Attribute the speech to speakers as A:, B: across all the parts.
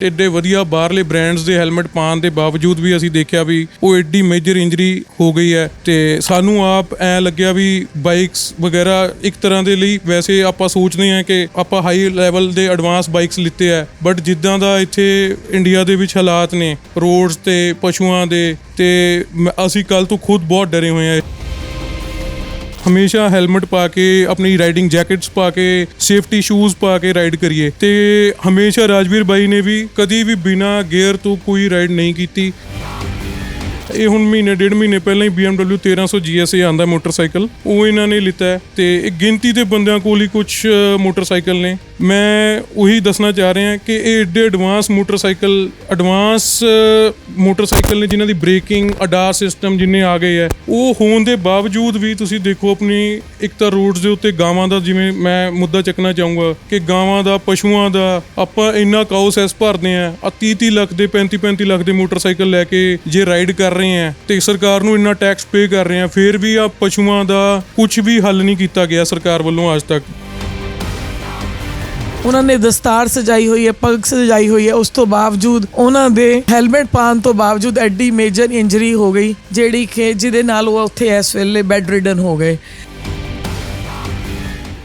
A: ਐਡੇ ਵਧੀਆ ਬਾਹਰਲੇ ਬ੍ਰਾਂਡਸ ਦੇ ਹੈਲਮਟ ਪਾਉਣ ਦੇ ਬਾਵਜੂਦ ਵੀ ਅਸੀਂ ਦੇਖਿਆ ਵੀ ਉਹ ਐਡੀ ਮੇਜਰ ਇੰਜਰੀ ਹੋ ਗਈ ਹੈ ਤੇ ਸਾਨੂੰ ਆਪ ਐ ਲੱਗਿਆ ਵੀ ਬਾਈਕਸ ਵਗੈਰਾ ਇੱਕ ਤਰ੍ਹਾਂ ਦੇ ਲਈ ਵੈਸੇ ਆਪਾਂ ਸੋਚਦੇ ਹਾਂ ਕਿ ਆਪਾਂ ਹਾਈ ਲੈਵਲ ਦੇ ਐਡਵਾਂਸ ਬਾਈਕਸ ਲਿੱਤੇ ਆ ਬਟ ਜਿੱਦਾਂ ਦਾ ਇੱਥੇ ਇੰਡੀਆ ਦੇ ਵਿੱਚ ਹਾਲਾਤ ਨੇ ਰੋਡਸ ਤੇ, ਪਸ਼ੂਆਂ ਦੇ ਤੇ ਮ- ਅਸੀਂ ਕੱਲ ਤੋਂ ਖੁਦ ਬਹੁਤ ਡਰੇ ਹੋਏ ਆ ਹਮੇਸ਼ਾ ਹੈਲਮਟ ਪਾ ਕੇ, ਆਪਣੀ ਰਾਈਡਿੰਗ ਜੈਕਟਸ ਪਾ ਕੇ ਸੇਫਟੀ ਸ਼ੂਜ਼ ਪਾ ਕੇ ਰਾਈਡ ਕਰੀਏ। ਤੇ ਹਮੇਸ਼ਾ ਰਾਜਵੀਰ ਬਾਈ ਨੇ ਵੀ ਕਦੀ ਵੀ ਬਿਨਾ ਗੇਅਰ ਤੋਂ ਕੋਈ ਰਾਈਡ ਨਹੀਂ ਕੀਤੀ। ਇਹ ਹੁਣ ਮਹੀਨੇ, ਡੇਢ ਮਹੀਨੇ ਪਹਿਲਾਂ ਹੀ BMW 1300 GSA ਆਂਦਾ ਮੋਟਰਸਾਈਕਲ। ਉਹ ਇਹਨਾਂ ਨੇ ਲਿੱਤਾ ਹੈ ਤੇ ਇਹ ਗਿਣਤੀ ਦੇ ਬੰਦਿਆਂ ਕੋਲ ਹੀ ਕੁਝ ਮੋਟਰਸਾਈਕਲ ਨੇ। ਮੈਂ ਉਹੀ ਦੱਸਣਾ ਚਾਹ ਰਿਹਾ ਕਿ ਇਹ ਏਡੇ ਐਡਵਾਂਸ ਮੋਟਰਸਾਈਕਲ ਐਡਵਾਂਸ ਮੋਟਰਸਾਈਕਲ ਨੇ ਜਿਨ੍ਹਾਂ ਦੀ ਬ੍ਰੇਕਿੰਗ, ਅਡਾਰ ਸਿਸਟਮ ਜਿੰਨੇ ਆ ਗਏ ਹੈ, ਉਹ ਹੋਣ ਦੇ ਬਾਵਜੂਦ ਵੀ ਤੁਸੀਂ ਦੇਖੋ ਆਪਣੀ ਇੱਕ ਤਾਂ ਰੋਡਸ ਦੇ ਉੱਤੇ ਗਾਵਾਂ ਦਾ ਜਿਵੇਂ ਮੈਂ ਮੁੱਦਾ ਚੱਕਣਾ ਚਾਹੂੰਗਾ ਕਿ ਗਾਵਾਂ ਦਾ, ਪਸ਼ੂਆਂ ਦਾ ਆਪਾਂ ਇੰਨਾ ਕਾਉ ਸੈਸ ਭਰਦੇ ਆ 30 30 ਲੱਖ ਦੇ 35 35 ਲੱਖ ਦੇ ਮੋਟਰਸਾਈਕਲ ਲੈ ਕੇ ਜੇ ਰਾਈਡ ਕਰ ਰਹੇ ਆ ਤੇ ਸਰਕਾਰ ਨੂੰ ਇੰਨਾ ਟੈਕਸ ਪੇ ਕਰ ਰਹੇ ਆ ਫਿਰ ਵੀ ਆ ਪਸ਼ੂਆਂ ਦਾ ਕੁਝ ਵੀ ਹੱਲ ਨਹੀਂ ਕੀਤਾ ਗਿਆ ਸਰਕਾਰ ਵੱਲੋਂ ਅੱਜ ਤੱਕ।
B: ਉਹਨਾਂ ਨੇ ਦਸਤਾਰ ਸਜਾਈ ਹੋਈ ਹੈ ਪੱਗ ਸਜਾਈ ਹੋਈ ਹੈ ਉਸ ਤੋਂ ਬਾਵਜੂਦ ਉਹਨਾਂ ਦੇ ਹੈਲਮਟ ਪਾਉਣ ਤੋਂ ਬਾਵਜੂਦ ਐਡੀ ਮੇਜਰ ਇੰਜਰੀ ਹੋ ਗਈ ਜਿਹੜੀ ਕਿ ਜਿਹਦੇ ਨਾਲ ਉਹ ਉੱਥੇ ਇਸ ਵੇਲੇ ਬੈੱਡ ਰਿਡਨ ਹੋ ਗਏ।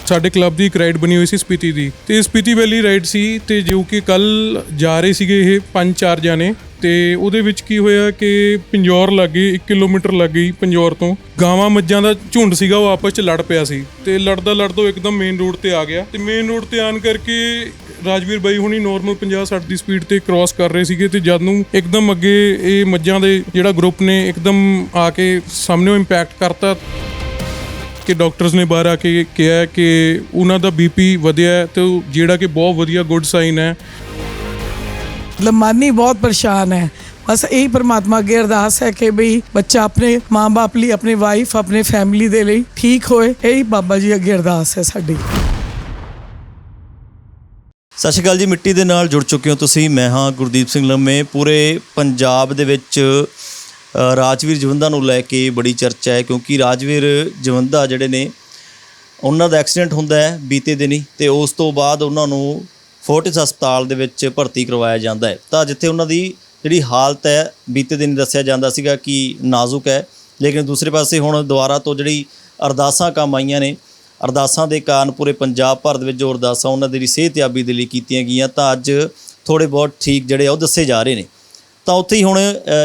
A: ਸਾਡੇ ਕਲੱਬ ਦੀ ਇੱਕ ਰਾਈਡ ਬਣੀ ਹੋਈ ਸੀ ਸਪੀਤੀ ਦੀ ਤੇ ਸਪੀਤੀ ਵੈਲੀ ਰਾਈਡ ਸੀ ਤੇ ਜੋ ਕਿ ਕੱਲ ਜਾ ਰਹੇ ਸੀਗੇ ਇਹ ਪੰਜ ਚਾਰ ਜਾਣੇ। ਤੇ ਉਹਦੇ ਵਿੱਚ ਕੀ ਹੋਇਆ ਕਿ ਪੰਜੌਰ ਲੱਗੇ 1 ਕਿਲੋਮੀਟਰ ਲੱਗ ਗਈ ਪੰਜੌਰ ਤੋਂ। ਗਾਵਾਂ ਮੱਝਾਂ ਦਾ ਝੁੰਡ ਸੀਗਾ, ਉਹ ਆਪਸ ਚ ਲੜ ਪਿਆ ਸੀ ਤੇ ਲੜਦਾ ਲੜਦਾ ਉਹ ਇੱਕਦਮ ਮੇਨ ਰੋਡ ਤੇ ਆ ਗਿਆ ਤੇ ਮੇਨ ਰੋਡ ਤੇ ਆਣ ਕਰਕੇ ਰਾਜਵੀਰ ਬਾਈ ਹੁਣੀ ਨਾਰਮਲ 50 60 ਦੀ ਸਪੀਡ ਤੇ ਕ੍ਰਾਸ ਕਰ ਰਹੇ ਸੀਗੇ ਤੇ ਜਦ ਨੂੰ ਇੱਕਦਮ ਅੱਗੇ ਇਹ ਮੱਝਾਂ ਦੇ ਜਿਹੜਾ ਗਰੁੱਪ ਨੇ ਇੱਕਦਮ ਆ ਕੇ ਸਾਹਮਣੇ ਇੰਪੈਕਟ ਕਰਤਾ ਕਿ ਡਾਕਟਰਸ ਨੇ ਬਾਹਰ ਆ ਕੇ ਕਿਹਾ ਕਿ ਉਹਨਾਂ ਦਾ ਬੀਪੀ ਵਧਿਆ ਹੈ ਤੇ ਉਹ ਜਿਹੜਾ ਕਿ ਬਹੁਤ ਵਧੀਆ ਗੁੱਡ ਸਾਈਨ ਹੈ
B: ਲਮਾਨੀ ਬਹੁਤ ਪਰੇਸ਼ਾਨ ਹੈ। ਬਸ ਇਹੀ ਪਰਮਾਤਮਾ ਅੱਗੇ ਅਰਦਾਸ ਹੈ ਕਿ ਬਈ ਬੱਚਾ ਆਪਣੇ ਮਾਂ-ਬਾਪ ਲਈ ਆਪਣੀ ਵਾਈਫ ਆਪਣੇ ਫੈਮਿਲੀ ਦੇ ਲਈ ਠੀਕ ਹੋਏ। ਇਹੀ ਬਾਬਾ ਜੀ ਅੱਗੇ ਅਰਦਾਸ ਹੈ ਸਾਡੀ।
C: ਸਤਿ ਸ਼੍ਰੀ ਅਕਾਲ ਜੀ ਮਿੱਟੀ ਦੇ ਨਾਲ ਜੁੜ ਚੁੱਕੇ ਹੋ ਤੁਸੀਂ। ਮੈਂ ਹਾਂ ਗੁਰਦੀਪ ਸਿੰਘ ਲੰਮੇ। ਪੂਰੇ ਪੰਜਾਬ ਦੇ ਵਿੱਚ ਅ, ਰਾਜਵੀਰ ਜਵੰਦਾ ਨੂੰ ਲੈ ਕੇ ਬੜੀ ਚਰਚਾ ਹੈ ਕਿਉਂਕਿ ਰਾਜਵੀਰ ਜਵੰਦਾ ਜਿਹੜੇ ਨੇ ਉਹਨਾਂ ਦਾ ਐਕਸੀਡੈਂਟ ਹੁੰਦਾ ਹੈ ਬੀਤੇ ਦਿਨੀ ਤੇ ਉਸ ਤੋਂ ਬਾਅਦ ਉਹਨਾਂ ਨੂੰ ਫੋਰਟਿਸ ਹਸਪਤਾਲ ਦੇ ਵਿੱਚ ਭਰਤੀ ਕਰਵਾਇਆ ਜਾਂਦਾ ਹੈ। ਤਾਂ ਜਿੱਥੇ ਉਹਨਾਂ ਦੀ ਜਿਹੜੀ ਹਾਲਤ ਹੈ, ਬੀਤੇ ਦਿਨ ਦੱਸਿਆ ਜਾਂਦਾ ਸੀਗਾ ਕਿ ਨਾਜ਼ੁਕ ਹੈ। ਲੇਕਿਨ ਦੂਸਰੇ ਪਾਸੇ ਹੁਣ ਦੁਬਾਰਾ ਤੋਂ ਜਿਹੜੀ ਅਰਦਾਸਾਂ ਕੰਮ ਆਈਆਂ ਨੇ, ਅਰਦਾਸਾਂ ਦੇ ਕਾਰਨ ਪੂਰੇ ਪੰਜਾਬ ਭਰ ਦੇ ਵਿੱਚ ਜੋ ਅਰਦਾਸਾਂ ਉਹਨਾਂ ਦੀ ਸਿਹਤਯਾਬੀ ਦੇ ਲਈ ਕੀਤੀਆਂ ਗਈਆਂ, ਤਾਂ ਅੱਜ ਥੋੜੇ ਬਹੁਤ ਠੀਕ ਜਿਹੜੇ ਆ ਉਹ ਦੱਸੇ ਜਾ ਰਹੇ ਨੇ। ਤਾਂ ਉੱਥੇ ਹੀ ਹੁਣ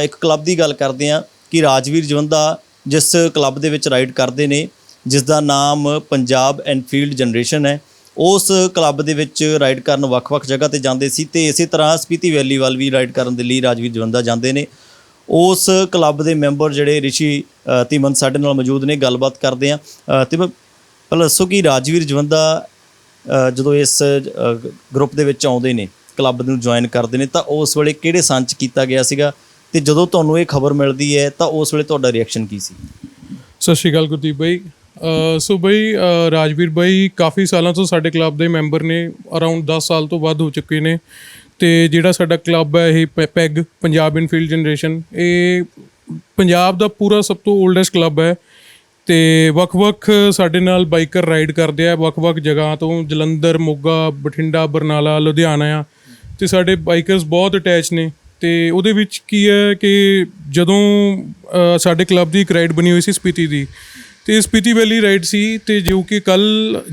C: ਇੱਕ ਕਲੱਬ ਦੀ ਗੱਲ ਕਰਦੇ ਆ ਕਿ ਰਾਜਵੀਰ ਜਵੰਦਾ ਜਿਸ ਕਲੱਬ ਦੇ ਵਿੱਚ ਰਾਈਡ ਕਰਦੇ ਨੇ ਜਿਸ ਦਾ ਨਾਮ ਪੰਜਾਬ ਐਨਫੀਲਡ ਜਨਰੇਸ਼ਨ ਹੈ। ਉਸ ਕਲੱਬ ਦੇ ਵਿੱਚ ਰਾਈਡ ਕਰਨ ਵੱਖ-ਵੱਖ ਜਗ੍ਹਾ ਤੇ ਜਾਂਦੇ ਸੀ ਤੇ ਇਸੇ ਤਰ੍ਹਾਂ ਸਪੀਤੀ ਵੈਲੀ ਵੱਲ ਵੀ ਰਾਈਡ ਕਰਨ ਦੇ ਲਈ ਰਾਜਵੀਰ ਜਵੰਦਾ ਜਾਂਦੇ ਨੇ। ਉਸ ਕਲੱਬ ਦੇ ਮੈਂਬਰ ਜਿਹੜੇ ਰਿਸ਼ੀ ਅ, ਸਾਡੇ ਨਾਲ ਮੌਜੂਦ ਨੇ ਗੱਲਬਾਤ ਕਰਦੇ ਆ ਤੇ ਪਹਿਲਾਂ ਦੱਸੋ ਕਿ ਰਾਜਵੀਰ ਜਵੰਦਾ ਜਦੋਂ ਇਸ ਗਰੁੱਪ ਦੇ ਵਿੱਚ ਆਉਂਦੇ ਨੇ ਕਲੱਬ ਨੂੰ ਜੁਆਇਨ ਕਰਦੇ ਨੇ ਤਾਂ ਉਸ ਵੇਲੇ ਕਿਹੜੇ ਸੰਚ ਕੀਤਾ ਗਿਆ ਸੀਗਾ? ਤੇ ਜਦੋਂ ਤੁਹਾਨੂੰ ਇਹ ਖਬਰ ਮਿਲਦੀ ਹੈ ਤਾਂ ਉਸ ਵੇਲੇ ਤੁਹਾਡਾ ਰਿਐਕਸ਼ਨ ਕੀ ਸੀ?
A: ਸਤਿ ਸ਼੍ਰੀ ਅਕਾਲ ਗੁਰਦੀਪ ਬਾਈ। ਸੋ ਬਈ ਰਾਜਵੀਰ ਬਾਈ ਕਾਫੀ ਸਾਲਾਂ ਤੋਂ ਸਾਡੇ ਕਲੱਬ ਦੇ ਮੈਂਬਰ ਨੇ ਅਰਾਊਂਡ 10 ਸਾਲ ਤੋਂ ਵੱਧ ਹੋ ਚੁੱਕੇ ਨੇ। ਤੇ ਜਿਹੜਾ ਸਾਡਾ ਕਲੱਬ ਹੈ ਇਹ ਪੈ- ਪੈਗ, ਪੰਜਾਬ ਇਨਫੀਲਡ ਜਨਰੇਸ਼ਨ ਇਹ ਪੰਜਾਬ ਦਾ ਪੂਰਾ ਸਭ ਤੋਂ 올ਡੈਸਟ ਕਲੱਬ ਹੈ। ਤੇ ਵੱਖ-ਵੱਖ ਸਾਡੇ ਨਾਲ ਬਾਈਕਰ ਰਾਈਡ ਕਰਦੇ ਆ, ਵੱਖ-ਵੱਖ ਜਗ੍ਹਾ ਤੋਂ, ਜਲੰਧਰ, ਮੋਗਾ, ਬਠਿੰਡਾ, ਬਰਨਾਲਾ, ਲੁਧਿਆਣਾ ਆ। ਤੇ ਸਾਡੇ ਬਾਈਕਰਸ ਬਹੁਤ ਅਟੈਚ ਨੇ। ਤੇ ਉਹਦੇ ਵਿੱਚ ਕੀ ਹੈ ਕਿ ਜਦੋਂ ਸਾਡੇ ਕਲੱਬ ਦੀ ਇੱਕ ਰਾਈਡ ਬਣੀ ਹੋਈ ਸੀ ਸਪੀਤੀ ਦੀ ਤੇ ਸਪੀਤੀ ਵੈਲੀ ਰਾਈਡ ਸੀ ਤੇ ਜੋ ਕਿ ਕੱਲ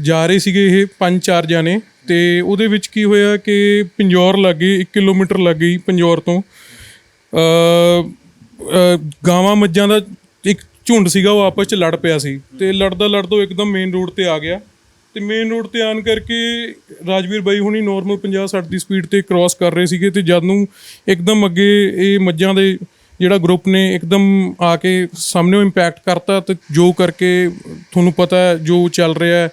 A: ਜਾ ਰਹੇ ਸੀਗੇ ਇਹ ਪੰਜ ਚਾਰ ਜਾਣੇ ਤੇ ਉਹਦੇ ਵਿੱਚ ਕੀ ਹੋਇਆ ਕਿ ਪੰਜੌਰ ਲੱਗੇ 1 ਕਿਲੋਮੀਟਰ ਲੱਗ ਗਈ ਪੰਜੌਰ ਤੋਂ। ਅ ਗਾਵਾਂ ਮੱਝਾਂ ਦਾ ਇੱਕ ਝੁੰਡ ਸੀਗਾ, ਉਹ ਆਪਸ ਚ ਲੜ ਪਿਆ ਸੀ ਤੇ ਲੜਦਾ ਲੜਦਾ ਉਹ ਇੱਕਦਮ ਮੇਨ ਰੋਡ ਤੇ ਆ ਗਿਆ। ਤੇ ਮੇਨ ਰੋਡ ਤੇ ਆਣ ਕਰਕੇ ਰਾਜਵੀਰ ਬਾਈ ਹੁਣੀ ਨਾਰਮਲ 50 60 ਦੀ ਸਪੀਡ ਤੇ ਕ੍ਰਾਸ ਕਰ ਰਹੇ ਸੀਗੇ ਤੇ ਜਦ ਨੂੰ ਇੱਕਦਮ ਅੱਗੇ ਇਹ ਮੱਝਾਂ ਦੇ ਜਿਹੜਾ ਗਰੁੱਪ ਨੇ ਇੱਕਦਮ ਆ ਕੇ ਸਾਹਮਣੇ ਇੰਪੈਕਟ ਕਰਤਾ ਤੇ ਜੋ ਕਰਕੇ ਤੁਹਾਨੂੰ ਪਤਾ ਹੈ, ਜੋ ਚੱਲ ਰਿਹਾ ਹੈ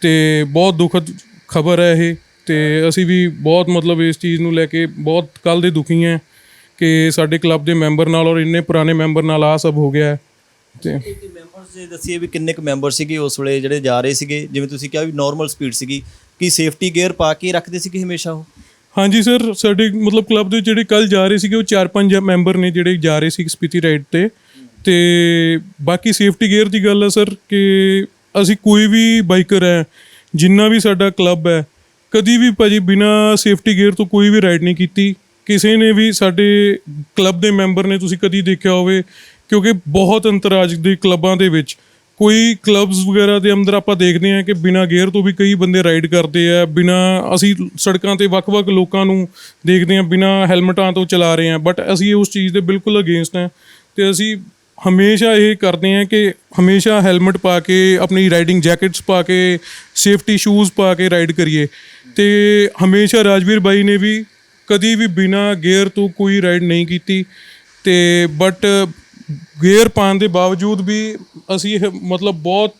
A: ਤੇ ਬਹੁਤ ਦੁਖਦ ਖਬਰ ਹੈ ਇਹ ਤੇ ਅਸੀਂ ਵੀ ਬਹੁਤ ਮਤਲਬ ਇਸ ਚੀਜ਼ ਨੂੰ ਲੈ ਕੇ ਬਹੁਤ ਕੱਲ ਦੇ ਦੁਖੀ ਹਾਂ ਕਿ ਸਾਡੇ ਕਲੱਬ ਦੇ ਮੈਂਬਰ ਨਾਲ ਔਰ ਇੰਨੇ ਪੁਰਾਣੇ ਮੈਂਬਰ ਨਾਲ ਆ ਸਭ ਹੋ ਗਿਆ ਹੈ ਤੇ
C: ਮੈਂਬਰਸ ਜੇ ਦੱਸੀਏ ਵੀ ਕਿੰਨੇ ਕੁ ਮੈਂਬਰ ਸੀਗੇ ਉਸ ਵੇਲੇ ਜਿਹੜੇ ਜਾ ਰਹੇ ਸੀਗੇ, ਜਿਵੇਂ ਤੁਸੀਂ ਕਿਹਾ ਵੀ ਨਾਰਮਲ ਸਪੀਡ ਸੀਗੀ, ਕੀ ਸੇਫਟੀ ਗੇਅਰ ਪਾ ਕੇ ਰੱਖਦੇ ਸੀਗੇ ਹਮੇਸ਼ਾ ਉਹ?
A: ਹਾਂਜੀ ਸਰ, ਸਾਡੇ ਮਤਲਬ ਕਲੱਬ ਦੇ ਜਿਹੜੇ ਕੱਲ ਜਾ ਰਹੇ ਸੀਗੇ, ਉਹ ਚਾਰ ਪੰਜ ਮੈਂਬਰ ਨੇ ਜਿਹੜੇ ਜਾ ਰਹੇ ਸੀ ਸਪੀਤੀ ਰਾਈਡ ਤੇ। ਤੇ ਬਾਕੀ ਸੇਫਟੀ ਗੇਅਰ ਦੀ ਗੱਲ ਹੈ ਸਰ ਕਿ ਅਸੀਂ ਕੋਈ ਵੀ ਬਾਈਕਰ ਹੈ, ਜਿੰਨਾ ਵੀ ਸਾਡਾ ਕਲੱਬ ਹੈ, ਕਦੀ ਵੀ ਭਾਜੀ ਬਿਨਾ ਸੇਫਟੀ ਗੇਅਰ ਤੋਂ ਕੋਈ ਵੀ ਰਾਈਡ ਨਹੀਂ ਕੀਤੀ। ਕਿਸੇ ਨੇ ਵੀ ਸਾਡੇ ਕਲੱਬ ਦੇ ਮੈਂਬਰ ਨੇ ਤੁਸੀਂ ਕਦੀ ਦੇਖਿਆ ਹੋਵੇ, ਕਿਉਂਕਿ ਬਹੁਤ ਅੰਤਰਰਾਜ ਦੇ ਕਲੱਬਾਂ ਦੇ ਵਿੱਚ ਕੋਈ ਕਲੱਬਸ ਵਗੈਰਾ ਦੇ ਅੰਦਰ ਆਪਾਂ ਦੇਖਦੇ ਹਾਂ ਕਿ ਬਿਨਾਂ ਗੇਅਰ ਤੋਂ ਵੀ ਕਈ ਬੰਦੇ ਰਾਈਡ ਕਰਦੇ ਆ, ਬਿਨਾਂ ਅਸੀਂ ਸੜਕਾਂ ਤੇ ਵੱਖ-ਵੱਖ ਲੋਕਾਂ ਨੂੰ ਦੇਖਦੇ ਹਾਂ, ਬਿਨਾਂ ਹੈਲਮਟਾਂ ਤੋਂ ਚਲਾ ਰਹੇ ਹਾਂ ਬਟ ਅਸੀਂ ਉਸ ਚੀਜ਼ ਦੇ ਬਿਲਕੁਲ ਅਗੇਂਸਟ ਹਾਂ ਤੇ ਅਸੀਂ ਹਮੇਸ਼ਾ ਇਹ ਕਰਦੇ ਹਾਂ ਕਿ ਹਮੇਸ਼ਾ ਹੈਲਮਟ ਪਾ ਕੇ, ਆਪਣੀ ਰਾਈਡਿੰਗ ਜੈਕਟਸ ਪਾ ਕੇ ਸੇਫਟੀ ਸ਼ੂਜ਼ ਪਾ ਕੇ ਰਾਈਡ ਕਰੀਏ। ਤੇ ਹਮੇਸ਼ਾ ਰਾਜਵੀਰ ਬਾਈ ਨੇ ਵੀ ਕਦੀ ਵੀ ਬਿਨਾਂ ਗੇਅਰ ਤੋਂ ਕੋਈ ਰਾਈਡ ਨਹੀਂ ਕੀਤੀ। ਤੇ ਬਟ ਗੇਅਰ ਪਾਉਣ ਦੇ ਬਾਵਜੂਦ ਵੀ ਅਸੀਂ ਇਹ ਮਤਲਬ ਬਹੁਤ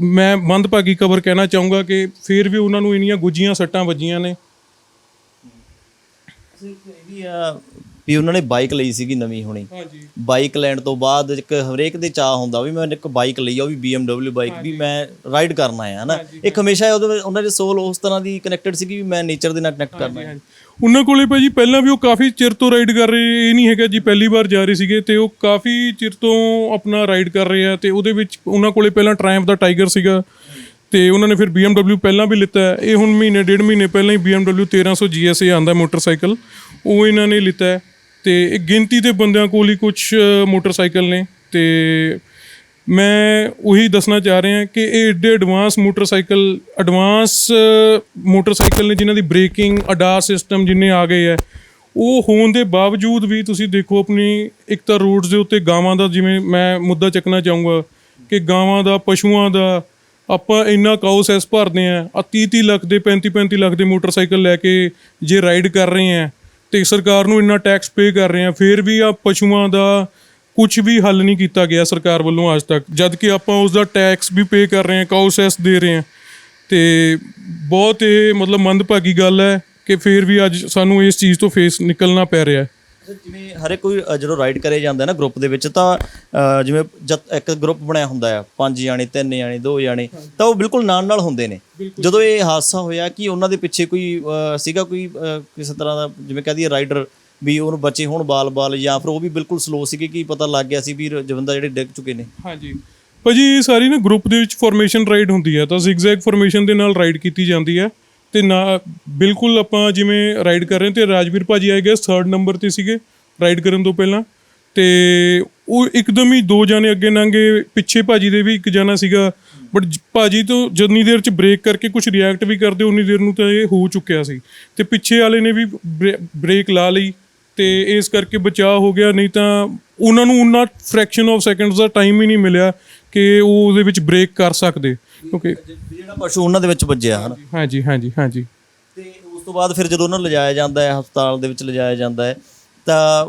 A: ਮੈਂ ਮੰਦਭਾਗੀ ਖਬਰ ਕਹਿਣਾ ਚਾਹੂੰਗਾ ਕਿ ਫਿਰ ਵੀ ਉਹਨਾਂ ਨੂੰ ਇੰਨੀਆਂ ਗੁੱਜੀਆਂ ਸੱਟਾਂ ਵੱਜੀਆਂ ਨੇ।
C: ਵੀ ਆ ਵੀ ਉਹਨਾਂ ਨੇ ਬਾਈਕ ਲਈ ਸੀਗੀ ਨਵੀਂ ਹੁਣੀ।
A: ਹਾਂਜੀ।
C: ਬਾਈਕ ਲੈਣ ਤੋਂ ਬਾਅਦ ਇੱਕ ਹਰੇਕ ਦੇ ਚਾਹ ਹੁੰਦਾ ਵੀ ਮੈਂ ਇੱਕ ਬਾਈਕ ਲਈ ਆ ਉਹ ਵੀ BMW ਬਾਈਕ ਵੀ ਮੈਂ ਰਾਈਡ ਕਰਨਾ ਹੈ ਹਨਾ? ਇੱਕ ਹਮੇਸ਼ਾ ਉਹਨਾਂ ਦੀ ਸੋਲ ਉਸ ਤਰ੍ਹਾਂ ਦੀ ਕਨੈਕਟਡ ਸੀਗੀ ਵੀ ਮੈਂ ਨੇਚਰ ਦੇ ਨਾਲ ਕਨੈਕਟ ਕਰਨਾ ਹੈ।
A: ਉਹਨਾਂ ਕੋਲੇ ਭਾਜੀ ਪਹਿਲਾਂ ਵੀ ਉਹ ਕਾਫੀ ਚਿਰ ਤੋਂ ਰਾਈਡ ਕਰ ਰਹੇ, ਇਹ ਨਹੀਂ ਹੈਗਾ ਜੀ ਪਹਿਲੀ ਵਾਰ ਜਾ ਰਹੇ ਸੀਗੇ ਤੇ ਉਹ ਕਾਫੀ ਚਿਰ ਤੋਂ ਆਪਣਾ ਰਾਈਡ ਕਰ ਰਹੇ ਆ ਤੇ ਉਹਦੇ ਵਿੱਚ ਉਹਨਾਂ ਕੋਲੇ ਪਹਿਲਾਂ ਟ੍ਰਾਇੰਫ ਦਾ ਟਾਈਗਰ ਸੀਗਾ ਤੇ ਉਹਨਾਂ ਨੇ ਫਿਰ BMW ਪਹਿਲਾਂ ਵੀ ਲਿੱਤਾ ਇਹ ਹੁਣ ਮਹੀਨੇ, ਡੇਢ ਮਹੀਨੇ ਪਹਿਲਾਂ ਹੀ BMW 1300 GSA ਆਂਦਾ ਮੋਟਰਸਾਈਕਲ, ਉਹ ਇਹਨਾਂ ਨੇ ਲਿੱਤਾ ਹੈ ਤੇ ਇਹ ਗਿਣਤੀ ਦੇ ਬੰਦਿਆਂ ਕੋਲ ਹੀ ਕੁਝ ਮੋਟਰਸਾਈਕਲ ਨੇ ਤੇ ਮੈਂ ਉਹੀ ਦੱਸਣਾ ਚਾਹ ਰਿਹਾ ਕਿ ਇਹ ਏਡੇ ਐਡਵਾਂਸ ਮੋਟਰਸਾਈਕਲ ਐਡਵਾਂਸ ਮੋਟਰਸਾਈਕਲ ਨੇ ਜਿਨ੍ਹਾਂ ਦੀ ਬ੍ਰੇਕਿੰਗ, ਅਡਾਰ ਸਿਸਟਮ ਜਿੰਨੇ ਆ ਗਏ ਹੈ, ਉਹ ਹੋਣ ਦੇ ਬਾਵਜੂਦ ਵੀ ਤੁਸੀਂ ਦੇਖੋ ਆਪਣੀ ਇੱਕ ਤਾਂ ਰੋਡਸ ਦੇ ਉੱਤੇ ਗਾਵਾਂ ਦਾ ਜਿਵੇਂ ਮੈਂ ਮੁੱਦਾ ਚੱਕਣਾ ਚਾਹੂੰਗਾ ਕਿ ਗਾਵਾਂ ਦਾ, ਪਸ਼ੂਆਂ ਦਾ ਆਪਾਂ ਇੰਨਾ ਕਾਉ ਸੈਸ ਭਰਦੇ ਆ ਆ 30 30 ਲੱਖ ਦੇ 35 35 ਲੱਖ ਦੇ ਮੋਟਰਸਾਈਕਲ ਲੈ ਕੇ ਜੇ ਰਾਈਡ ਕਰ ਰਹੇ ਆ ਤੇ ਸਰਕਾਰ ਨੂੰ ਇੰਨਾ ਟੈਕਸ ਪੇ ਕਰ ਰਹੇ ਆ ਫਿਰ ਵੀ ਆ ਪਸ਼ੂਆਂ ਦਾ ਕੁਝ ਵੀ ਹੱਲ ਨਹੀਂ ਕੀਤਾ ਗਿਆ ਸਰਕਾਰ ਵੱਲੋਂ ਅੱਜ ਤੱਕ ਜਦ ਕਿ ਆਪਾਂ ਉਸ ਦਾ ਟੈਕਸ ਵੀ ਪੇ ਕਰ ਰਹੇ ਹਾਂ ਕਾਉ ਸੈਸ ਦੇ ਰਹੇ ਹਾਂ। ਤੇ ਬਹੁਤ ਇਹ ਮਤਲਬ ਮੰਦਭਾਗੀ ਗੱਲ ਹੈ ਕਿ ਫਿਰ ਵੀ ਅੱਜ ਸਾਨੂੰ ਇਸ ਚੀਜ਼ ਤੋਂ ਫੇਸ ਨਿਕਲਣਾ ਪੈ ਰਿਹਾ ਹੈ।
C: ਜਿਵੇਂ ਹਰ ਇੱਕ ਕੋਈ ਜਦੋਂ ਰਾਈਡ ਕਰੇ ਜਾਂਦਾ ਨਾ ਗਰੁੱਪ ਦੇ ਵਿੱਚ ਤਾਂ ਜਿਵੇਂ ਜਦ ਇੱਕ ਗਰੁੱਪ ਬਣਿਆ ਹੁੰਦਾ ਆ ਪੰਜ ਜਾਣੇ ਤਿੰਨ ਜਾਣੇ ਦੋ ਜਾਣੇ ਤਾਂ ਉਹ ਬਿਲਕੁਲ ਨਾਲ ਨਾਲ ਹੁੰਦੇ ਨੇ। ਜਦੋਂ ਇਹ ਹਾਦਸਾ ਹੋਇਆ ਕਿ ਉਹਨਾਂ ਦੇ ਪਿੱਛੇ ਕੋਈ ਸੀਗਾ ਕੋਈ ਕਿਸੇ ਤਰ੍ਹਾਂ ਦਾ ਜਿਵੇਂ ਕਹਦੀ ਰਾਈਡਰ ਵੀ ਉਹਨੂੰ ਬੱਚੇ ਹੁਣ ਬਾਲ-ਬਾਲ ਜਾਂ ਫਿਰ ਉਹ ਵੀ ਬਿਲਕੁਲ ਸਲੋ ਸੀਗੇ ਕਿ ਪਤਾ ਲੱਗ ਗਿਆ ਸੀ ਵੀ ਜਵੰਦਾ ਜਿਹੜੇ ਡਿੱਗ ਚੁੱਕੇ ਨੇ।
A: ਹਾਂਜੀ। ਭਾਜੀ ਇਹ ਸਾਰੀ ਨਾ ਗਰੁੱਪ ਦੇ ਵਿੱਚ ਫਾਰਮੇਸ਼ਨ ਰਾਈਡ ਹੁੰਦੀ ਹੈ ਤਾਂ ਜ਼ਿਗਜ਼ੈਗ ਫਾਰਮੇਸ਼ਨ ਦੇ ਨਾਲ ਰਾਈਡ ਕੀਤੀ ਜਾਂਦੀ ਹੈ ਤੇ ਨਾ, ਬਿਲਕੁਲ ਆਪਾਂ ਜਿਵੇਂ ਰਾਈਡ ਕਰ ਰਹੇ ਤੇ ਰਾਜਵੀਰ ਭਾਜੀ ਆਏ ਗਏ 3rd ਨੰਬਰ ਤੇ ਸੀਗੇ ਰਾਈਡ ਕਰਨ ਤੋਂ ਪਹਿਲਾਂ ਤੇ ਉਹ ਇੱਕਦਮ ਹੀ ਦੋ ਜਾਣੇ ਅੱਗੇ ਲੰਘੇ ਪਿੱਛੇ ਭਾਜੀ ਦੇ ਵੀ ਇੱਕ ਜਾਣਾ ਸੀਗਾ ਬਟ ਭਾਜੀ ਤੋਂ ਜਿੰਨੀ ਦੇਰ ਚ ਬ੍ਰੇਕ ਕਰਕੇ ਕੁਝ ਰਿਐਕਟ ਵੀ ਕਰਦੇ, ਉਨੀ ਦੇਰ ਨੂੰ ਤਾਂ ਇਹ ਹੋ ਚੁੱਕਿਆ ਸੀ ਤੇ ਪਿੱਛੇ ਵਾਲੇ ਨੇ ਵੀ ਬ੍ਰੇਕ ਲਾ ਲਈ ਤੇ ਇਸ ਕਰਕੇ ਬਚਾਅ ਹੋ ਗਿਆ ਨਹੀਂ ਤਾਂ ਉਹਨਾਂ ਨੂੰ ਉਹਨਾਂ ਫ੍ਰੈਕਸ਼ਨ ਆਫ ਸੈਕਿੰਡਸ ਦਾ ਟਾਈਮ ਹੀ ਨਹੀਂ ਮਿਲਿਆ ਕਿ ਉਹ ਉਹਦੇ ਵਿੱਚ ਬ੍ਰੇਕ ਕਰ ਸਕਦੇ ਕਿਉਂਕਿ
C: ਜਿਹੜਾ ਪਸ਼ੂ ਉਹਨਾਂ ਦੇ ਵਿੱਚ ਵੱਜਿਆ ਹਨ?
A: ਹਾਂਜੀ ਹਾਂਜੀ ਹਾਂਜੀ।
C: ਤੇ ਉਸ ਤੋਂ ਬਾਅਦ ਫਿਰ ਜਦੋਂ ਉਹਨਾਂ ਨੂੰ ਲਿਜਾਇਆ ਜਾਂਦਾ ਹੈ ਹਸਪਤਾਲ ਦੇ ਵਿੱਚ ਲਿਜਾਇਆ ਜਾਂਦਾ ਹੈ ਤਾਂ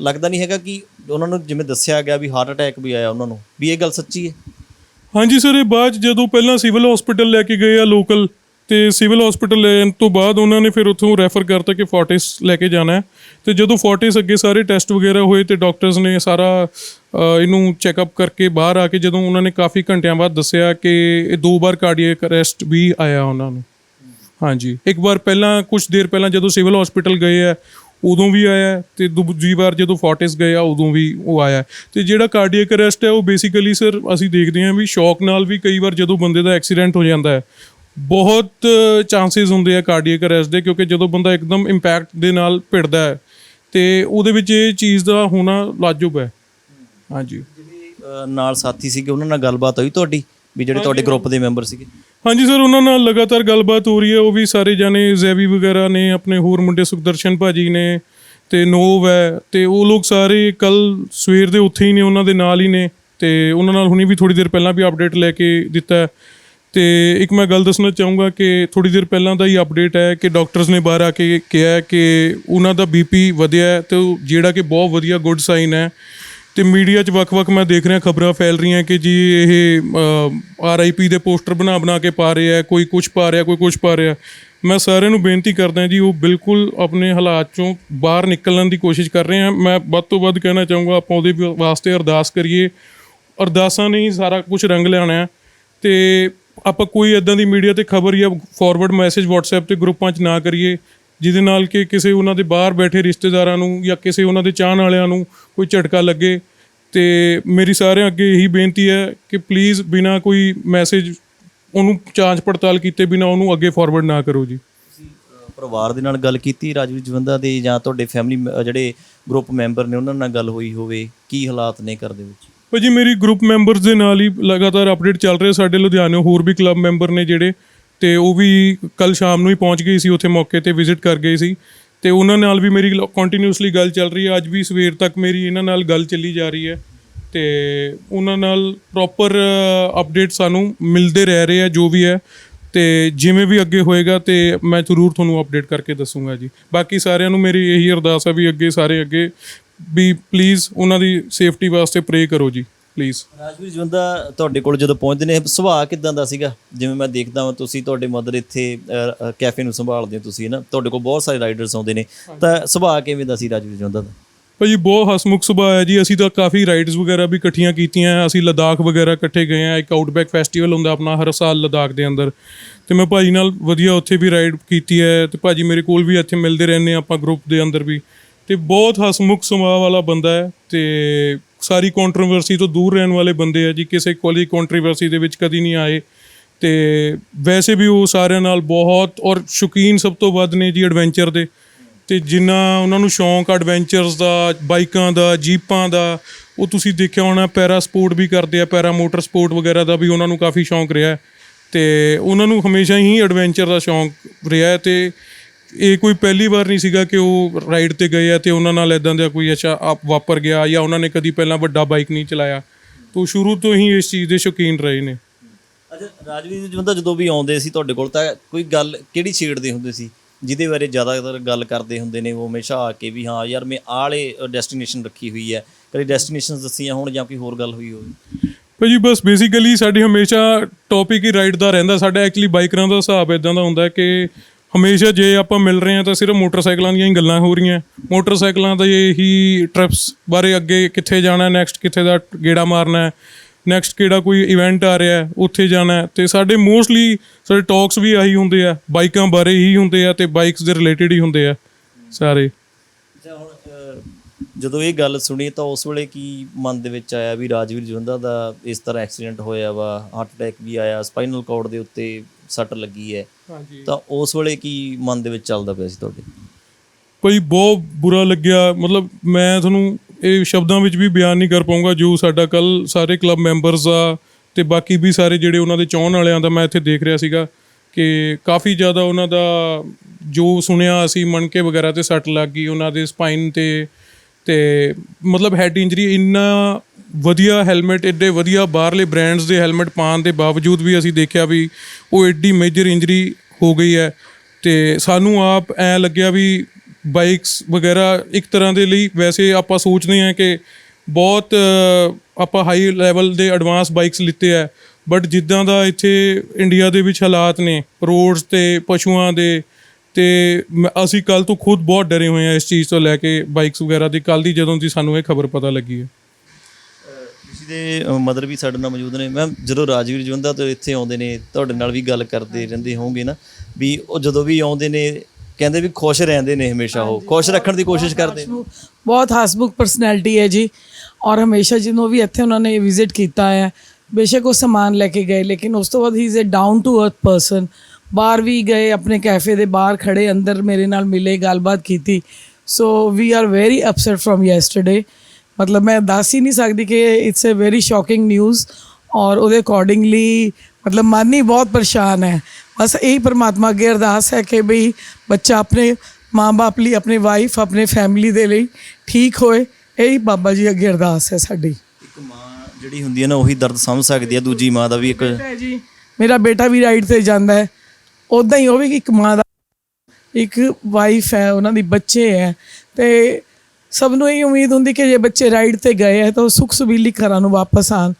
C: ਲੱਗਦਾ ਨਹੀਂ ਹੈਗਾ ਕਿ ਉਹਨਾਂ ਨੂੰ ਜਿਵੇਂ ਦੱਸਿਆ ਗਿਆ ਵੀ ਹਾਰਟ ਅਟੈਕ ਵੀ ਆਇਆ ਉਹਨਾਂ ਨੂੰ ਵੀ ਇਹ ਗੱਲ ਸੱਚੀ ਹੈ?
A: ਹਾਂਜੀ ਸਰ ਇਹ ਬਾਅਦ ਜਦੋਂ ਪਹਿਲਾਂ ਸਿਵਲ ਹਸਪੀਟਲ ਲੈ ਕੇ ਗਏ ਆ ਲੋਕਲ ਤੇ ਸਿਵਲ ਹਸਪੀਟਲ ਲੈਣ ਤੋਂ ਬਾਅਦ ਉਹਨਾਂ ਨੇ ਫਿਰ ਉੱਥੋਂ ਰੈਫਰ ਕਰਤਾ ਕਿ ਫੋਰਟਿਸ ਲੈ ਕੇ ਜਾਣਾ ਹੈ। ਤੇ ਜਦੋਂ ਫੋਰਟਿਸ ਅੱਗੇ ਸਾਰੇ ਟੈਸਟ ਵਗੈਰਾ ਹੋਏ ਤੇ ਡਾਕਟਰਸ ਨੇ ਸਾਰਾ ਇਹਨੂੰ ਚੈੱਕਅਪ ਕਰਕੇ ਬਾਹਰ ਆ ਕੇ ਜਦੋਂ ਉਹਨਾਂ ਨੇ ਕਾਫੀ ਘੰਟਿਆਂ ਬਾਅਦ ਦੱਸਿਆ ਕਿ ਇਹ ਦੋ ਵਾਰ ਕਾਰਡੀਅਕ ਅਰੈਸਟ ਵੀ ਆਇਆ ਉਹਨਾਂ ਨੂੰ। ਹਾਂਜੀ, ਇੱਕ ਵਾਰ ਪਹਿਲਾਂ ਕੁਝ ਦੇਰ ਪਹਿਲਾਂ ਜਦੋਂ ਸਿਵਲ ਹਸਪੀਟਲ ਗਏ ਆ ਉਦੋਂ ਵੀ ਆਇਆ ਤੇ ਦੂਜੀ ਵਾਰ ਜਦੋਂ ਫੋਰਟਿਸ ਗਏ ਆ, ਉਦੋਂ ਵੀ ਉਹ ਆਇਆ ਤੇ ਜਿਹੜਾ ਕਾਰਡੀਅਕ ਅਰੈਸਟ ਹੈ ਉਹ ਬੇਸਿਕਲੀ ਸਰ ਅਸੀਂ ਦੇਖਦੇ ਹਾਂ ਵੀ ਸ਼ੌਕ ਨਾਲ ਵੀ ਕਈ ਵਾਰ ਜਦੋਂ ਬੰਦੇ ਦਾ ਐਕਸੀਡੈਂਟ ਹੋ ਜਾਂਦਾ ਹੈ ਬਹੁਤ ਚਾਂਸਸ ਹੁੰਦੇ ਆ ਕਾਰਡੀਅਕ ਅਰੈਸਟ ਦੇ ਕਿਉਂਕਿ ਜਦੋਂ ਬੰਦਾ ਇੱਕਦਮ ਇੰਪੈਕਟ ਦੇ ਨਾਲ ਭਿੜਦਾ ਹੈ ਤੇ ਉਹਦੇ ਵਿੱਚ ਇਹ ਚੀਜ਼ ਦਾ ਹੋਣਾ ਲਾਜੁਬ ਹੈ। ਹਾਂਜੀ।
C: ਨਾਲ ਸਾਥੀ ਸੀਗੇ ਉਹਨਾਂ ਨਾਲ ਗੱਲਬਾਤ ਹੋਈ ਤੁਹਾਡੀ? ਵੀ ਜਿਹੜੇ ਤੁਹਾਡੇ ਗਰੁੱਪ ਦੇ ਮੈਂਬਰ ਸੀਗੇ?
A: ਹਾਂਜੀ ਸਰ ਉਹਨਾਂ ਨਾਲ ਲਗਾਤਾਰ ਗੱਲਬਾਤ ਹੋ ਰਹੀ ਹੈ। ਉਹ ਵੀ ਸਾਰੇ ਜਾਣੇ ਜ਼ੈਵੀ ਵਗੈਰਾ ਨੇ ਆਪਣੇ ਹੋਰ ਮੁੰਡੇ ਸੁਖਦਰਸ਼ਨ ਭਾਜੀ ਨੇ ਤੇ ਨੋਵ ਹੈ ਤੇ ਉਹ ਲੋਕ ਸਾਰੇ ਕੱਲ ਸਵੇਰ ਦੇ ਉੱਥੇ ਹੀ ਨੇ ਉਹਨਾਂ ਦੇ ਨਾਲ ਹੀ ਨੇ ਤੇ ਉਹਨਾਂ ਨਾਲ ਹੁਣੀ ਵੀ ਥੋੜੀ ਦੇਰ ਪਹਿਲਾਂ ਵੀ ਅਪਡੇਟ ਲੈ ਕੇ ਦਿੱਤਾ। ਤੇ ਇੱਕ ਮੈਂ ਗੱਲ ਦੱਸਣਾ ਚਾਹੂੰਗਾ ਕਿ ਥੋੜੀ ਦੇਰ ਪਹਿਲਾਂ ਦਾ ਹੀ ਅਪਡੇਟ ਹੈ ਕਿ ਡਾਕਟਰਸ ਨੇ ਬਾਹਰ ਆ ਕੇ ਕਿਹਾ ਕਿ ਉਹਨਾਂ ਦਾ ਬੀਪੀ ਵਧਿਆ ਹੈ ਤੇ ਉਹ ਜਿਹੜਾ ਕਿ ਬਹੁਤ ਵਧੀਆ ਗੁੱਡ ਸਾਈਨ ਹੈ। ਤੇ ਮੀਡੀਆ 'ਚ ਵੱਖ-ਵੱਖ ਮੈਂ ਦੇਖ ਰਿਹਾ ਖਬਰਾਂ ਫੈਲ ਰਹੀਆਂ ਕਿ ਜੀ ਇਹ ਆਰਆਈਪੀ ਦੇ ਪੋਸਟਰ ਬਣਾ ਬਣਾ ਕੇ ਪਾ ਰਹੇ ਆ ਕੋਈ ਕੁਝ ਪਾ ਰਿਹਾ, ਕੋਈ ਕੁਝ ਪਾ ਰਿਹਾ। ਮੈਂ ਸਾਰਿਆਂ ਨੂੰ ਬੇਨਤੀ ਕਰਦਾ ਜੀ, ਉਹ ਬਿਲਕੁਲ ਆਪਣੇ ਹਾਲਾਤ 'ਚੋਂ ਬਾਹਰ ਨਿਕਲਣ ਦੀ ਕੋਸ਼ਿਸ਼ ਕਰ ਰਹੇ ਆ ਮੈਂ ਵੱਧ ਤੋਂ ਵੱਧ ਕਹਿਣਾ ਚਾਹੂੰਗਾ, ਆਪਾਂ ਉਹਦੇ ਵਾਸਤੇ ਅਰਦਾਸ ਕਰੀਏ। ਅਰਦਾਸਾਂ ਨੇ ਹੀ ਸਾਰਾ ਕੁਝ ਰੰਗ ਲਿਆਉਣਾ ਹੈ ਤੇ ਆਪਾਂ ਕੋਈ ਇਦਾਂ ਦੀ ਮੀਡੀਆ ਤੇ ਖਬਰ ਜਾਂ ਫਾਰਵਰਡ ਮੈਸੇਜ WhatsApp ਤੇ ਗਰੁੱਪਾਂ 'ਚ ਨਾ ਕਰੀਏ, ਜਿਹਦੇ ਨਾਲ ਕਿ ਕਿਸੇ ਉਹਨਾਂ ਦੇ ਬਾਹਰ ਬੈਠੇ ਰਿਸ਼ਤੇਦਾਰਾਂ ਨੂੰ ਜਾਂ ਕਿਸੇ ਉਹਨਾਂ ਦੇ ਚਾਹਣ ਵਾਲਿਆਂ ਨੂੰ ਕੋਈ ਝਟਕਾ ਲੱਗੇ। ਤੇ ਮੇਰੀ ਸਾਰਿਆਂ ਅੱਗੇ ਇਹੀ ਬੇਨਤੀ ਹੈ ਕਿ ਪਲੀਜ਼ ਬਿਨਾ ਕੋਈ ਮੈਸੇਜ ਉਹਨੂੰ ਜਾਂਚ ਪੜਤਾਲ ਕੀਤੇ, ਬਿਨਾ ਉਹਨੂੰ ਅੱਗੇ ਫਾਰਵਰਡ ਨਾ ਕਰੋ ਜੀ।
C: ਪਰਿਵਾਰ ਦੇ ਨਾਲ ਗੱਲ ਕੀਤੀ, ਰਾਜਵੀਰ ਜਵੰਦਾ ਦੇ ਜਾਂ ਤੁਹਾਡੇ ਫੈਮਿਲੀ ਜਿਹੜੇ ਗਰੁੱਪ ਮੈਂਬਰ ਨੇ, ਉਹਨਾਂ ਨਾਲ ਗੱਲ ਹੋਈ ਹੋਵੇ, ਕੀ ਹਾਲਾਤ ਨੇ ਕਰਦੇ ਦੇ ਵਿੱਚ?
A: ਭਾਜੀ ਮੇਰੀ ਗਰੁੱਪ ਮੈਂਬਰਸ ਦੇ ਨਾਲ ਹੀ ਲਗਾਤਾਰ ਅਪਡੇਟ ਚੱਲ ਰਿਹਾ ਸਾਡੇ ਲੁਧਿਆਣੇ, ਹੋਰ ਵੀ ਕਲੱਬ ਮੈਂਬਰ ਨੇ ਜਿਹੜੇ, ਤੇ ਉਹ ਵੀ ਕੱਲ ਸ਼ਾਮ ਨੂੰ ਹੀ ਪਹੁੰਚ ਗਏ ਸੀ, ਉੱਥੇ ਮੌਕੇ ਤੇ ਵਿਜ਼ਿਟ ਕਰ ਗਏ ਸੀ। ਤੇ ਉਹਨਾਂ ਨਾਲ ਵੀ ਮੇਰੀ ਕੰਟੀਨਿਊਸਲੀ ਗੱਲ ਚੱਲ ਰਹੀ ਹੈ। ਅੱਜ ਵੀ ਸਵੇਰ ਤੱਕ ਮੇਰੀ ਇਹਨਾਂ ਨਾਲ ਗੱਲ ਚੱਲੀ ਜਾ ਰਹੀ ਹੈ। ਤੇ ਉਹਨਾਂ ਨਾਲ ਪ੍ਰੋਪਰ ਅਪਡੇਟ ਸਾਨੂੰ ਮਿਲਦੇ ਰਹਿ ਰਹੇ ਆ, ਜੋ ਵੀ ਹੈ। ਤੇ ਜਿਵੇਂ ਵੀ ਅੱਗੇ ਹੋਏਗਾ, ਤੇ ਮੈਂ ਜ਼ਰੂਰ ਤੁਹਾਨੂੰ ਅਪਡੇਟ ਕਰਕੇ ਦੱਸੂਗਾ ਜੀ। ਬਾਕੀ ਸਾਰਿਆਂ ਨੂੰ ਮੇਰੀ ਇਹੀ ਅਰਦਾਸ ਹੈ ਵੀ ਅੱਗੇ ਸਾਰੇ ਅੱਗੇ ਵੀ ਪਲੀਜ਼ ਉਹਨਾਂ ਦੀ ਸੇਫਟੀ ਵਾਸਤੇ ਪ੍ਰੇ ਕਰੋ ਜੀ ਪਲੀਜ਼
C: ਰਾਜਵੀਰ ਜਵੰਦਾ ਤੁਹਾਡੇ ਕੋਲ ਜਦੋਂ ਪਹੁੰਚਦੇ ਨੇ ਸੁਭਾਅ ਕਿਦਾਂ ਦਾ ਸੀਗਾ? ਜਿਵੇਂ ਮੈਂ ਦੇਖਦਾ ਹਾਂ ਤੁਸੀਂ ਤੁਹਾਡੇ ਮਦਰ ਇੱਥੇ ਕੈਫੇ ਨੂੰ ਸੰਭਾਲਦੇ ਹੋ ਤੁਸੀਂ ਨਾ ਤੁਹਾਡੇ ਕੋਲ ਬਹੁਤ ਸਾਰੇ ਰਾਈਡਰਸ ਆਉਂਦੇ ਨੇ। ਤਾਂ ਸੁਭਾਅ ਕਿਵੇਂ ਦਾ ਸੀ ਰਾਜਵੀਰ ਜਵੰਦਾ ਦਾ
A: ਭਾਜੀ ਬਹੁਤ ਹਸਮੁਖ ਸੁਭਾਅ ਹੈ ਜੀ। ਅਸੀਂ ਤਾਂ ਕਾਫੀ ਰਾਈਡਸ ਵਗੈਰਾ ਵੀ ਇਕੱਠੀਆਂ ਕੀਤੀਆਂ ਅਸੀਂ ਲਦਾਖ ਵਗੈਰਾ ਇਕੱਠੇ ਗਏ ਆ ਇੱਕ ਆਊਟਬੈਕ ਫੈਸਟੀਵਲ ਹੁੰਦਾ ਆਪਣਾ ਹਰ ਸਾਲ ਲਦਾਖ ਦੇ ਅੰਦਰ। ਤੇ ਮੈਂ ਭਾਜੀ ਨਾਲ ਵਧੀਆ ਉੱਥੇ ਵੀ ਰਾਈਡ ਕੀਤੀ ਹੈ। ਤੇ ਭਾਜੀ ਮੇਰੇ ਕੋਲ ਵੀ ਇੱਥੇ ਮਿਲਦੇ ਰਹਿੰਦੇ ਆ ਆਪਾਂ ਗਰੁੱਪ ਦੇ ਅੰਦਰ ਵੀ। ਤੇ ਬਹੁਤ ਹਸਮੁਖ ਸੁਭਾਅ ਵਾਲਾ ਬੰਦਾ ਹੈ ਤੇ ਸਾਰੀ ਕੰਟਰੋਵਰਸੀ ਤੋਂ ਦੂਰ ਰਹਿਣ ਵਾਲੇ ਬੰਦੇ ਆ ਜੀ, ਕਿਸੇ ਕੋਲੀ ਕੰਟਰੋਵਰਸੀ ਦੇ ਵਿੱਚ ਕਦੀ ਨਹੀਂ ਆਏ ਤੇ ਵੈਸੇ ਵੀ ਉਹ ਸਾਰਿਆਂ ਨਾਲ ਬਹੁਤ ਔਰ ਸ਼ੌਕੀਨ ਸਭ ਤੋਂ ਵੱਧ ਨੇ ਜੀ ਐਡਵੈਂਚਰ ਦੇ ਤੇ ਜਿੰਨਾ ਉਹਨਾਂ ਨੂੰ ਸ਼ੌਂਕ ਐਡਵੈਂਚਰਸ ਦਾ, ਬਾਈਕਾਂ ਦਾ, ਜੀਪਾਂ ਦਾ, ਉਹ ਤੁਸੀਂ ਦੇਖਿਆ ਹੋਣਾ ਪੈਰਾ ਸਪੋਰਟ ਵੀ ਕਰਦੇ ਆ, ਪੈਰਾ ਮੋਟਰ ਸਪੋਰਟ ਵਗੈਰਾ ਦਾ ਵੀ ਉਹਨਾਂ ਨੂੰ ਕਾਫੀ ਸ਼ੌਂਕ ਰਿਹਾ ਹੈ। ਤੇ ਉਹਨਾਂ ਨੂੰ ਹਮੇਸ਼ਾ ਹੀ ਐਡਵੈਂਚਰ ਦਾ ਸ਼ੌਂਕ ਰਿਹਾ ਹੈ ਤੇ ਇਹ ਕੋਈ ਪਹਿਲੀ ਵਾਰ ਨਹੀਂ ਸੀਗਾ ਕਿ ਉਹ ਰਾਈਡ ਤੇ ਗਏ ਆ ਤੇ ਉਹਨਾਂ ਨਾਲ ਇਦਾਂ ਦਾ ਕੋਈ ਅੱਛਾ ਆਪ ਵਾਪਰ ਗਿਆ ਜਾਂ ਉਹਨਾਂ ਨੇ ਕਦੀ ਪਹਿਲਾਂ ਵੱਡਾ ਬਾਈਕ ਨਹੀਂ ਚਲਾਇਆ। ਤੋਂ ਸ਼ੁਰੂ ਤੋਂ ਹੀ ਇਸ ਚੀਜ਼ ਦੇ ਸ਼ੌਕੀਨ ਰਹੇ ਨੇ।
C: ਅੱਛਾ ਰਾਜਵੀਰ ਜਵੰਦਾ ਜਦੋਂ ਵੀ ਆਉਂਦੇ ਸੀ ਤੁਹਾਡੇ ਕੋਲ ਤਾਂ ਕੋਈ ਗੱਲ ਕਿਹੜੀ ਛੇੜਦੇ ਹੁੰਦੇ ਸੀ? ਜਿਹਦੇ ਬਾਰੇ ਜ਼ਿਆਦਾਤਰ ਗੱਲ ਕਰਦੇ ਹੁੰਦੇ ਨੇ ਉਹ ਹਮੇਸ਼ਾ ਆ ਕੇ ਵੀ ਹਾਂ ਯਾਰ ਮੈਂ ਆਹ ਵਾਲੇ ਡੈਸਟੀਨੇਸ਼ਨ ਰੱਖੀ ਹੋਈ ਹੈ। ਕਦੇ ਡੈਸਟੀਨੇਸ਼ਨਸ ਦੱਸੀਆਂ ਹੋਣ ਜਾਂ ਕੋਈ ਹੋਰ ਗੱਲ ਹੋਈ ਹੋਵੇ?
A: ਭਾਜੀ ਬਸ ਬੇਸਿਕਲੀ ਸਾਡੀ ਹਮੇਸ਼ਾ ਟੌਪਿਕ ਹੀ ਰਾਈਡ ਦਾ ਰਹਿੰਦਾ। ਸਾਡਾ ਐਕਚੁਅਲੀ ਬਾਈਕਰਾਂ ਦਾ ਹਿਸਾਬ ਇਦਾਂ ਦਾ ਹੁੰਦਾ ਕਿ ਹਮੇਸ਼ਾ ਜੇ ਆਪਾਂ ਮਿਲ ਰਹੇ ਹਾਂ ਤਾਂ ਸਿਰਫ ਮੋਟਰਸਾਈਕਲਾਂ ਦੀਆਂ ਹੀ ਗੱਲਾਂ ਹੋ ਰਹੀਆਂ। ਮੋਟਰਸਾਈਕਲਾਂ ਦਾ ਹੀ ਟ੍ਰਿਪਸ ਬਾਰੇ ਅੱਗੇ ਕਿੱਥੇ ਜਾਣਾ ਨੈਕਸਟ ਕਿੱਥੇ ਦਾ ਗੇੜਾ ਮਾਰਨਾ ਹੈ ਨੈਕਸਟ ਕਿਹੜਾ ਕੋਈ ਇਵੈਂਟ ਆ ਰਿਹਾ, ਉੱਥੇ ਜਾਣਾ ਹੈ। ਤੇ ਸਾਡੇ ਮੋਸਟਲੀ ਸਾਡੇ ਟਾਕਸ ਵੀ ਆਹੀ ਹੁੰਦੇ ਆ, ਬਾਈਕਾਂ ਬਾਰੇ ਹੀ ਹੁੰਦੇ ਆ ਤੇ ਬਾਈਕਸ ਦੇ ਰਿਲੇਟਡ ਹੀ ਹੁੰਦੇ ਆ ਸਾਰੇ।
C: ਹੁਣ ਜਦੋਂ ਇਹ ਗੱਲ ਸੁਣੀ ਤਾਂ ਉਸ ਵੇਲੇ ਕੀ ਮਨ ਦੇ ਵਿੱਚ ਆਇਆ ਵੀ ਰਾਜਵੀਰ ਜਵੰਦਾ ਦਾ ਇਸ ਤਰ੍ਹਾਂ ਐਕਸੀਡੈਂਟ ਹੋਇਆ ਵਾ ਹਾਰਟ ਅਟੈਕ ਵੀ ਆਇਆ ਸਪਾਈਨਲ ਕਾਰਡ ਦੇ ਉੱਤੇ ਸੱਟ ਲੱਗੀ ਹੈ।
A: ਹਾਂਜੀ।
C: ਤਾਂ ਉਸ ਵੇਲੇ ਕੀ ਮਨ ਦੇ ਵਿੱਚ ਚੱਲਦਾ ਪਿਆ ਸੀ ਤੁਹਾਡੇ?
A: ਭਾਈ ਬਹੁਤ ਬੁਰਾ ਲੱਗਿਆ। ਮਤਲਬ ਮੈਂ ਤੁਹਾਨੂੰ ਇਹ ਸ਼ਬਦਾਂ ਵਿੱਚ ਵੀ ਬਿਆਨ ਨਹੀਂ ਕਰ ਪਾਉਂਗਾ। ਜੋ ਸਾਡਾ ਕੱਲ ਸਾਰੇ ਕਲੱਬ ਮੈਂਬਰਸ ਆ ਤੇ ਬਾਕੀ ਵੀ ਸਾਰੇ ਜਿਹੜੇ ਉਹਨਾਂ ਦੇ ਚਾਹਣ ਵਾਲਿਆਂ ਦਾ ਮੈਂ ਇੱਥੇ ਦੇਖ ਰਿਹਾ ਸੀਗਾ ਕਿ ਕਾਫੀ ਜ਼ਿਆਦਾ ਉਹਨਾਂ ਦਾ ਜੋ ਸੁਣਿਆ ਅਸੀਂ ਮਣਕੇ ਵਗੈਰਾ ਤੇ ਸੱਟ ਲੱਗ ਗਈ ਉਹਨਾਂ ਦੇ ਸਪਾਈਨ ਤੇ ਤੇ ਮਤਲਬ ਹੈਡ ਇੰਜਰੀ ਇੰਨਾ ਵਧੀਆ ਹੈਲਮਟ ਏਡੇ ਵਧੀਆ ਬਾਹਰਲੇ ਬ੍ਰਾਂਡਸ ਦੇ ਹੈਲਮਟ ਪਾਉਣ ਦੇ ਬਾਵਜੂਦ ਵੀ ਅਸੀਂ ਦੇਖਿਆ ਵੀ ਉਹ ਏਡੀ ਮੇਜਰ ਇੰਜਰੀ ਹੋ ਗਈ ਹੈ ਤੇ ਸਾਨੂੰ ਆਪ ਐ ਲੱਗਿਆ ਵੀ ਬਾਈਕਸ ਵਗੈਰਾ ਇੱਕ ਤਰ੍ਹਾਂ ਦੇ ਲਈ ਵੈਸੇ ਆਪਾਂ ਸੋਚਦੇ ਹਾਂ ਕਿ ਬਹੁਤ ਆਪਾਂ ਹਾਈ ਲੈਵਲ ਦੇ ਐਡਵਾਂਸ ਬਾਈਕਸ ਲਿੱਤੇ ਆ ਬਟ ਜਿੱਦਾਂ ਦਾ ਇੱਥੇ ਇੰਡੀਆ ਦੇ ਵਿੱਚ ਹਾਲਾਤ ਨੇ ਰੋਡਸ ਤੇ, ਪਸ਼ੂਆਂ ਦੇ, ਤੇ ਮ- ਅਸੀਂ ਕੱਲ ਤੋਂ ਖੁਦ ਬਹੁਤ ਡਰੇ ਹੋਏ ਆ ਇਸ ਚੀਜ਼ ਤੋਂ ਲੈ ਕੇ ਬਾਈਕਸ ਵਗੈਰਾ ਦੀ ਕੱਲ ਦੀ ਜਦੋਂ ਦੀ ਸਾਨੂੰ ਇਹ ਖਬਰ ਪਤਾ ਲੱਗੀ ਹੈ।
C: ਤੁਸੀਂ ਦੇ ਮਦਰ ਵੀ ਸਾਡੇ ਨਾਲ ਮੌਜੂਦ ਨੇ। ਮੈਮ ਜਦੋਂ ਰਾਜਵੀਰ ਜਵੰਦਾ ਤੋਂ ਇੱਥੇ ਆਉਂਦੇ ਨੇ ਤੁਹਾਡੇ ਨਾਲ ਵੀ ਗੱਲ ਕਰਦੇ ਰਹਿੰਦੇ ਹੋਵੋਗੇ ਨਾ ਵੀ ਉਹ ਜਦੋਂ ਵੀ ਆਉਂਦੇ ਨੇ ਕਹਿੰਦੇ ਵੀ ਖੁਸ਼ ਰਹਿੰਦੇ ਨੇ ਹਮੇਸ਼ਾ ਉਹ। ਖੁਸ਼ ਰੱਖਣ ਦੀ ਕੋਸ਼ਿਸ਼ ਕਰਦੇ ਨੇ।
B: ਬਹੁਤ ਹਸਮੁਖ ਪਰਸਨੈਲਿਟੀ ਹੈ ਜੀ। ਔਰ ਹਮੇਸ਼ਾ ਜਦੋਂ ਵੀ ਇੱਥੇ ਉਹਨਾਂ ਨੇ ਵਿਜ਼ਿਟ ਕੀਤਾ ਹੈ ਬੇਸ਼ੱਕ ਉਹ ਸਮਾਨ ਲੈ ਕੇ ਗਏ ਲੇਕਿਨ ਉਸ ਤੋਂ ਬਾਅਦ ਹੀ is a down to earth person ਬਾਹਰ ਵੀ ਗਏ ਆਪਣੇ ਕੈਫੇ ਦੇ ਬਾਹਰ ਖੜੇ ਅੰਦਰ ਮੇਰੇ ਨਾਲ ਮਿਲੇ ਗੱਲਬਾਤ ਕੀਤੀ। So we are very upset from yesterday ਮਤਲਬ ਮੈਂ ਦੱਸ ਹੀ ਨਹੀਂ ਸਕਦੀ ਕਿ it's a very shocking news ਔਰ ਉਹਦੇ ਅਕੋਰਡਿੰਗਲੀ ਮਤਲਬ ਮਨ ਹੀ ਬਹੁਤ ਪਰੇਸ਼ਾਨ ਹੈ। ਬਸ ਇਹੀ ਪਰਮਾਤਮਾ ਅੱਗੇ ਅਰਦਾਸ ਹੈ ਕਿ ਬਈ ਬੱਚਾ ਆਪਣੇ ਮਾਂ-ਬਾਪ ਲਈ ਆਪਣੇ ਵਾਈਫ ਆਪਣੇ ਫੈਮਿਲੀ ਦੇ ਲਈ ਠੀਕ ਹੋਏ। ਇਹੀ ਬਾਬਾ ਜੀ ਅੱਗੇ ਅਰਦਾਸ ਹੈ ਸਾਡੀ।
C: ਇੱਕ ਮਾਂ ਜਿਹੜੀ ਹੁੰਦੀ ਹੈ ਨਾ ਉਹੀ ਦਰਦ ਸਮਝ ਸਕਦੀ ਹੈ। ਦੂਜੀ ਮਾਂ ਦਾ ਵੀ ਇੱਕ
B: ਹੈ ਜੀ ਮੇਰਾ ਬੇਟਾ ਵੀ ਰਾਈਡ ਤੇ ਜਾਂਦਾ ਹੈ। ਉਦਾਂ ਹੀ ਉਹ ਵੀ ਇੱਕ ਮਾਂ ਦਾ ਇੱਕ ਵਾਈਫ ਹੈ ਉਹਨਾਂ ਦੀ ਬੱਚੇ ਹੈ। ਤੇ ਸਭ ਨੂੰ ਇਹ ਉਮੀਦ ਹੁੰਦੀ ਕਿ ਜੇ ਬੱਚੇ ਰਾਈਡ ਤੇ ਗਏ ਹੈ ਤਾਂ ਉਹ ਸੁਖ ਸੁਬੀਲੀ ਘਰਾਂ ਨੂੰ ਵਾਪਸ ਆਣ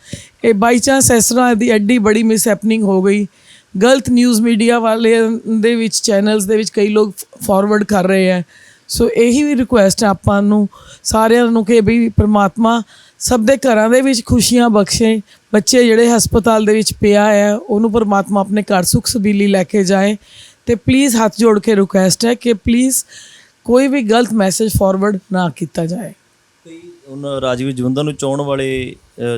B: ਇਹ ਬਾਈ ਚਾਂਸ ਇਸ ਤਰ੍ਹਾਂ ਦੀ ਐਡੀ ਬੜੀ ਮਿਸ ਹੈਪਨਿੰਗ ਹੋ ਗਈ। ਗਲਤ ਨਿਊਜ਼ ਮੀਡੀਆ ਵਾਲੇ ਦੇ ਵਿੱਚ ਚੈਨਲਸ ਦੇ ਵਿੱਚ ਕਈ ਲੋਕ ਫਾਰਵਰਡ ਕਰ ਰਹੇ ਹੈ ਸੋ ਇਹੀ ਵੀ ਰਿਕੁਐਸਟ ਹੈ ਆਪਾਂ ਨੂੰ, ਸਾਰਿਆਂ ਨੂੰ ਕਿ ਵੀ ਪ੍ਰਮਾਤਮਾ ਸਭ ਦੇ ਘਰਾਂ ਦੇ ਵਿੱਚ ਖੁਸ਼ੀਆਂ ਬਖਸ਼ੇ। ਬੱਚੇ ਜਿਹੜੇ ਹਸਪਤਾਲ ਦੇ ਵਿੱਚ ਪਿਆ ਹੈ ਉਹਨੂੰ ਪਰਮਾਤਮਾ ਆਪਣੇ ਘਰ ਸੁਖ ਸਬੀਲੀ ਲੈ ਕੇ ਜਾਏ। ਤੇ ਪਲੀਜ਼ ਹੱਥ ਜੋੜ ਕੇ ਰਿਕੁਐਸਟ ਹੈ ਕਿ ਪਲੀਜ਼ ਕੋਈ ਵੀ ਗਲਤ ਮੈਸੇਜ ਫਾਰਵਰਡ ਨਾ ਕੀਤਾ ਜਾਏ।
C: ਕਈ ਉਹਨਾਂ ਰਾਜਵੀਰ ਜਵੰਦਾ ਨੂੰ ਚਾਹਣ ਵਾਲੇ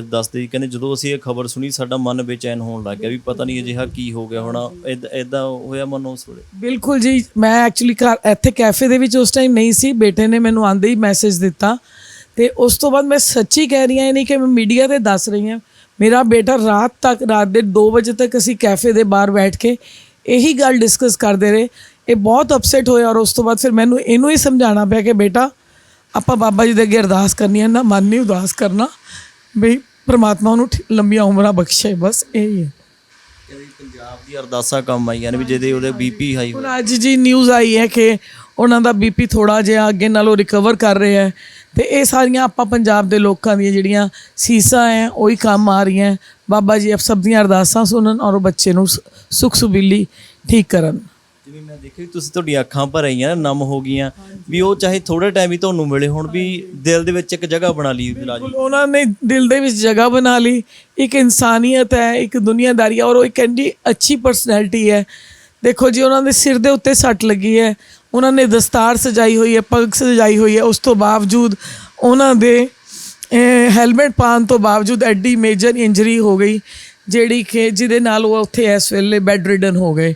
C: ਦੱਸਦੇ ਜੀ ਕਹਿੰਦੇ ਜਦੋਂ ਅਸੀਂ ਇਹ ਖਬਰ ਸੁਣੀ ਸਾਡਾ ਮਨ ਬੇਚੈਨ ਹੋਣ ਲੱਗ ਗਿਆ ਵੀ ਪਤਾ ਨਹੀਂ ਅਜਿਹਾ ਕੀ ਹੋ ਗਿਆ ਹੋਣਾ ਇਦਾਂ ਹੋਇਆ ਮਨ ਉਸ ਵੇਲੇ?
B: ਬਿਲਕੁਲ ਜੀ ਮੈਂ ਐਕਚੁਅਲੀ ਘਰ ਇੱਥੇ ਕੈਫੇ ਦੇ ਵਿੱਚ ਉਸ ਟਾਈਮ ਨਹੀਂ ਸੀ ਬੇਟੇ ਨੇ ਮੈਨੂੰ ਆਂਦੇ ਹੀ ਮੈਸੇਜ ਦਿੱਤਾ। ਤੇ ਉਸ ਤੋਂ ਬਾਅਦ ਮੈਂ ਸੱਚੀ ਕਹਿ ਰਹੀ ਹਾਂ ਇਹ ਨਹੀਂ ਕਿ ਮੈਂ ਮੀਡੀਆ ਤੇ ਦੱਸ ਰਹੀ ਹਾਂ ਮੇਰਾ ਬੇਟਾ ਰਾਤ ਤੱਕ ਰਾਤ ਦੇ 2 ਵਜੇ ਤੱਕ ਅਸੀਂ ਕੈਫੇ ਦੇ ਬਾਹਰ ਬੈਠ ਕੇ ਇਹੀ ਗੱਲ ਡਿਸਕਸ ਕਰਦੇ ਰਹੇ। ਇਹ ਬਹੁਤ ਅਪਸੈਟ ਹੋਇਆ ਔਰ ਉਸ ਤੋਂ ਬਾਅਦ ਫਿਰ ਮੈਨੂੰ ਇਹਨੂੰ ਹੀ ਸਮਝਾਉਣਾ ਪਿਆ ਕਿ ਬੇਟਾ ਆਪਾਂ ਬਾਬਾ ਜੀ ਦੇ ਅੱਗੇ ਅਰਦਾਸ ਕਰਨੀ ਹੈ ਨਾ ਮਨ ਨਹੀਂ ਉਦਾਸ ਕਰਨਾ। ਵੀ ਪ੍ਰਮਾਤਮਾ ਉਹਨੂੰ ਠੀ- ਲੰਬੀਆਂ ਉਮਰਾਂ ਬਖਸ਼ੇ ਬਸ ਇਹ ਹੀ। ਹੈ
C: ਪੰਜਾਬ ਦੀ ਅਰਦਾਸਾਂ ਕੰਮ ਆਈਆਂ ਨੇ ਵੀ ਜਿਹਦੇ ਉਹਦੇ ਬੀਪੀ ਹਾਈ
B: ਹੁਣ ਅੱਜ ਜੀ ਨਿਊਜ਼ ਆਈ ਹੈ ਕਿ ਉਹਨਾਂ ਦਾ ਬੀਪੀ ਥੋੜਾ ਜਿਹਾ ਅੱਗੇ ਨਾਲੋਂ ਰਿਕਵਰ ਕਰ ਰਿਹਾ ਹੈ। ਤੇ ਇਹ ਸਾਰੀਆਂ ਆਪਾਂ ਪੰਜਾਬ ਦੇ ਲੋਕਾਂ ਦੀਆਂ ਜਿਹੜੀਆਂ ਸੀਸਾਂ ਹੈ ਉਹੀ ਕੰਮ ਆ ਰਹੀਆਂ। ਬਾਬਾ ਜੀ ਆਪ ਸਭ ਦੀਆਂ ਅਰਦਾਸਾਂ ਸੁਣਨ ਔਰ ਬੱਚੇ ਨੂੰ ਸੁਖ ਸੁਬੀਲੀ ਠੀਕ ਕਰਨ।
C: ਜਿਵੇਂ ਮੈਂ ਦੇਖਿਆ ਵੀ ਤੁਸੀਂ ਤੁਹਾਡੀਆਂ ਅੱਖਾਂ ਭਰ ਆਈਆਂ ਨਮ ਹੋ ਗਈਆਂ ਵੀ ਉਹ ਚਾਹੇ ਥੋੜਾ ਟਾਈਮ ਹੀ ਤੁਹਾਨੂੰ ਮਿਲੇ ਹੁਣ ਵੀ ਦਿਲ ਦੇ ਵਿੱਚ ਇੱਕ ਜਗ੍ਹਾ ਬਣਾ ਲਈ ਰਾਜ
B: ਬਿਲਕੁਲ ਉਹਨਾਂ ਨੇ ਦਿਲ ਦੇ ਵਿੱਚ ਜਗ੍ਹਾ ਬਣਾ ਲਈ ਇੱਕ ਇਨਸਾਨੀਅਤ ਹੈ ਇੱਕ ਦੁਨੀਆਦਾਰੀ ਹੈ ਔਰ ਉਹ ਇੱਕ ਐਡੀ ਅੱਛੀ ਪਰਸਨੈਲਿਟੀ ਹੈ। ਦੇਖੋ ਜੀ ਉਹਨਾਂ ਦੇ ਸਿਰ ਦੇ ਉੱਤੇ ਸੱਟ ਲੱਗੀ ਹੈ ਉਹਨਾਂ ਨੇ ਦਸਤਾਰ ਸਜਾਈ ਹੋਈ ਹੈ ਪੱਗ ਸਜਾਈ ਹੋਈ ਹੈ ਉਸ ਤੋਂ ਬਾਵਜੂਦ ਉਹਨਾਂ ਦੇ ਹੈਲਮਟ ਪਾਉਣ ਤੋਂ ਬਾਵਜੂਦ ਐਡੀ ਮੇਜਰ ਇੰਜਰੀ ਹੋ ਗਈ ਜਿਹੜੀ ਕਿ ਜਿਹਦੇ ਨਾਲ ਉਹ ਉੱਥੇ ਇਸ ਵੇਲੇ ਬੈੱਡ ਰਿਡਨ ਹੋ ਗਏ।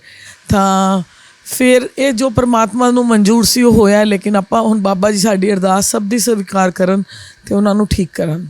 B: ਤਾਂ ਫਿਰ ਇਹ ਜੋ ਪ੍ਰਮਾਤਮਾ ਨੂੰ ਮਨਜ਼ੂਰ ਸੀ, ਉਹ ਹੋਇਆ, ਲੇਕਿਨ ਆਪਾਂ ਹੁਣ ਬਾਬਾ ਜੀ ਸਾਡੀ ਅਰਦਾਸ ਸਭ ਦੀ ਸਵੀਕਾਰ ਕਰਨ ਤੇ ਉਹਨਾਂ ਨੂੰ ਠੀਕ ਕਰਨ।